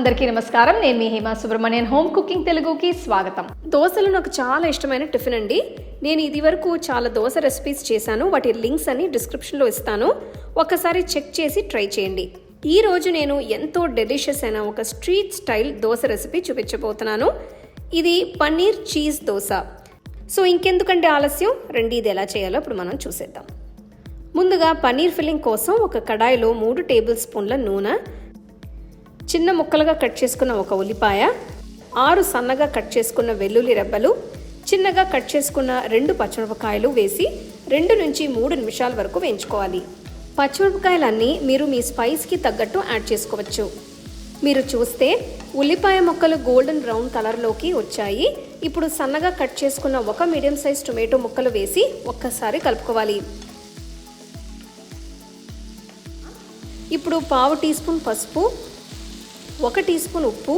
అందరికీ నమస్కారం. నేను మీ హేమా సుబ్రహ్మణ్యన్. హోమ్ కుకింగ్ తెలుగుకి స్వాగతం. దోశలు నాకు చాలా ఇష్టమైన టిఫిన్ అండి. నేను ఇది వరకు చాలా దోశ రెసిపీస్ చేశాను. వాటి లింక్స్ అని డిస్క్రిప్షన్లో ఇస్తాను. ఒకసారి చెక్ చేసి ట్రై చేయండి. ఈ రోజు నేను ఎంతో డెలిషియస్ అయిన ఒక స్ట్రీట్ స్టైల్ దోశ రెసిపీ చూపించబోతున్నాను. ఇది పన్నీర్ చీజ్ దోశ. సో ఇంకెందుకంటే ఆలస్యం? రండి ఇది ఎలా చేయాలో ఇప్పుడు మనం చూసేద్దాం. ముందుగా పన్నీర్ ఫిల్లింగ్ కోసం ఒక కడాయిలో మూడు టేబుల్ స్పూన్ల నూనె చిన్న ముక్కలుగా కట్ చేసుకున్న ఒక ఉల్లిపాయ ఆరు సన్నగా కట్ చేసుకున్న వెల్లుల్లి రెబ్బలు చిన్నగా కట్ చేసుకున్న రెండు పచ్చిమిరపకాయలు వేసి రెండు నుంచి మూడు నిమిషాల వరకు వేయించుకోవాలి. పచ్చిమిరపకాయలన్నీ మీరు మీ స్పైస్కి తగ్గట్టు యాడ్ చేసుకోవచ్చు. మీరు చూస్తే ఉల్లిపాయ ముక్కలు గోల్డెన్ బ్రౌన్ కలర్లోకి వచ్చాయి. ఇప్పుడు సన్నగా కట్ చేసుకున్న ఒక మీడియం సైజ్ టొమాటో ముక్కలు వేసి ఒక్కసారి కలుపుకోవాలి. ఇప్పుడు పావు టీ స్పూన్ పసుపు ఒక టీ స్పూన్ ఉప్పు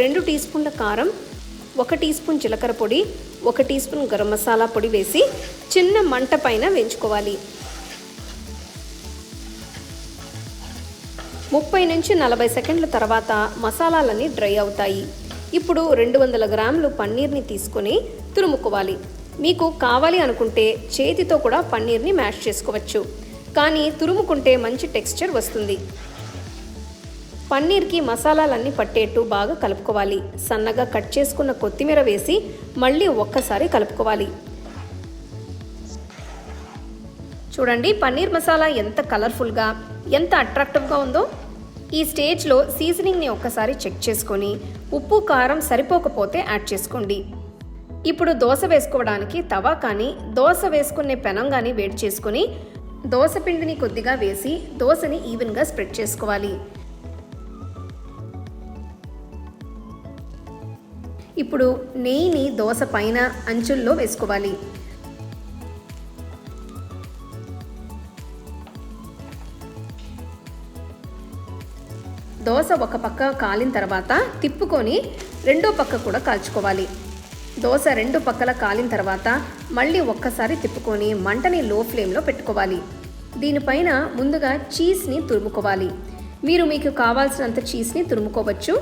రెండు టీ స్పూన్ల కారం ఒక టీ స్పూన్ జీలకర్ర పొడి ఒక టీ స్పూన్ గరం మసాలా పొడి వేసి చిన్న మంట పైన వేయించుకోవాలి. ముప్పై నుంచి నలభై సెకండ్ల తర్వాత మసాలాలన్నీ డ్రై అవుతాయి. ఇప్పుడు రెండు వందల గ్రాములు పన్నీర్ని తీసుకొని తురుముకోవాలి. మీకు కావాలి అనుకుంటే చేతితో కూడా పన్నీర్ని మ్యాష్ చేసుకోవచ్చు. కానీ తురుముకుంటే మంచి టెక్స్చర్ వస్తుంది. పన్నీర్కి మసాలాలన్నీ పట్టేట్టు బాగా కలుపుకోవాలి. సన్నగా కట్ చేసుకున్న కొత్తిమీర వేసి మళ్ళీ ఒక్కసారి కలుపుకోవాలి. చూడండి పన్నీర్ మసాలా ఎంత కలర్ఫుల్గా ఎంత అట్రాక్టివ్గా ఉందో. ఈ స్టేజ్లో సీజనింగ్ని ఒక్కసారి చెక్ చేసుకొని ఉప్పు కారం సరిపోకపోతే యాడ్ చేసుకోండి. ఇప్పుడు దోశ వేసుకోవడానికి తవా కానీ దోశ వేసుకునే పెనం కానీ వేడి చేసుకొని దోశ పిండిని కొద్దిగా వేసి దోశని ఈవెన్గా స్ప్రెడ్ చేసుకోవాలి. ఇప్పుడు నెయ్యిని దోశ పైన అంచుల్లో వేసుకోవాలి. దోశ ఒక పక్క కాలిన తర్వాత తిప్పుకొని రెండో పక్క కూడా కాల్చుకోవాలి. దోశ రెండు పక్కల కాలిన తర్వాత మళ్ళీ ఒక్కసారి తిప్పుకొని మంటని లో ఫ్లేమ్లో పెట్టుకోవాలి. దీనిపైన ముందుగా చీజ్ని తురుముకోవాలి. మీరు మీకు కావాల్సినంత చీజ్ని తురుముకోవచ్చు.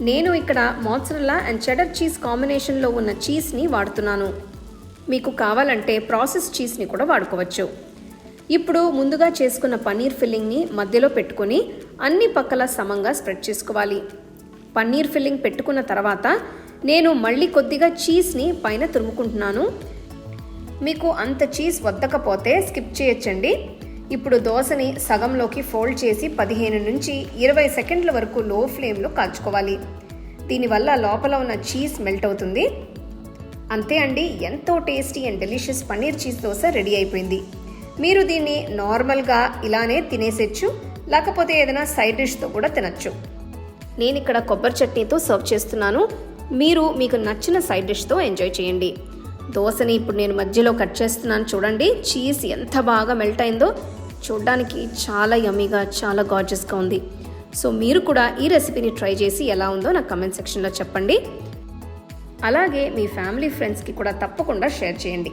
నేను ఇక్కడ మోత్సరల్లా అండ్ చెడర్ చీజ్ కాంబినేషన్లో ఉన్న చీజ్ని వాడుతున్నాను. మీకు కావాలంటే ప్రాసెస్ చీజ్ని కూడా వాడుకోవచ్చు. ఇప్పుడు ముందుగా చేసుకున్న పన్నీర్ ఫిల్లింగ్ని మధ్యలో పెట్టుకొని అన్ని పక్కల సమంగా స్ప్రెడ్ చేసుకోవాలి. పన్నీర్ ఫిల్లింగ్ పెట్టుకున్న తర్వాత నేను మళ్ళీ కొద్దిగా చీజ్ని పైన తురుముకుంటున్నాను. మీకు అంత చీజ్ వద్దకపోతే స్కిప్ చేయొచ్చండి. ఇప్పుడు దోశని సగంలోకి ఫోల్డ్ చేసి పదిహేను నుంచి ఇరవై సెకండ్ల వరకు లో ఫ్లేమ్లో కాల్చుకోవాలి. దీనివల్ల లోపల ఉన్న చీజ్ మెల్ట్ అవుతుంది. అంతే అండి ఎంతో tasty and delicious paneer cheese dosa ready అయిపోయింది. మీరు దీన్ని నార్మల్గా ఇలానే తినేసేచ్చు లేకపోతే ఏదైనా సైడ్ డిష్తో కూడా తినచ్చు. నేను ఇక్కడ కొబ్బరి చట్నీతో సర్వ్ చేస్తున్నాను. మీరు మీకు నచ్చిన సైడ్ డిష్తో ఎంజాయ్ చేయండి. దోశని ఇప్పుడు నేను మధ్యలో కట్ చేస్తున్నాను చూడండి. చీజ్ ఎంత బాగా మెల్ట్ అయిందో. చూడ్డానికి చాలా యమ్మీగా చాలా గార్జియస్గా ఉంది. సో మీరు కూడా ఈ రెసిపీని ట్రై చేసి ఎలా ఉందో నాకు కమెంట్ సెక్షన్లో చెప్పండి. అలాగే మీ ఫ్యామిలీ ఫ్రెండ్స్కి కూడా తప్పకుండా షేర్ చేయండి.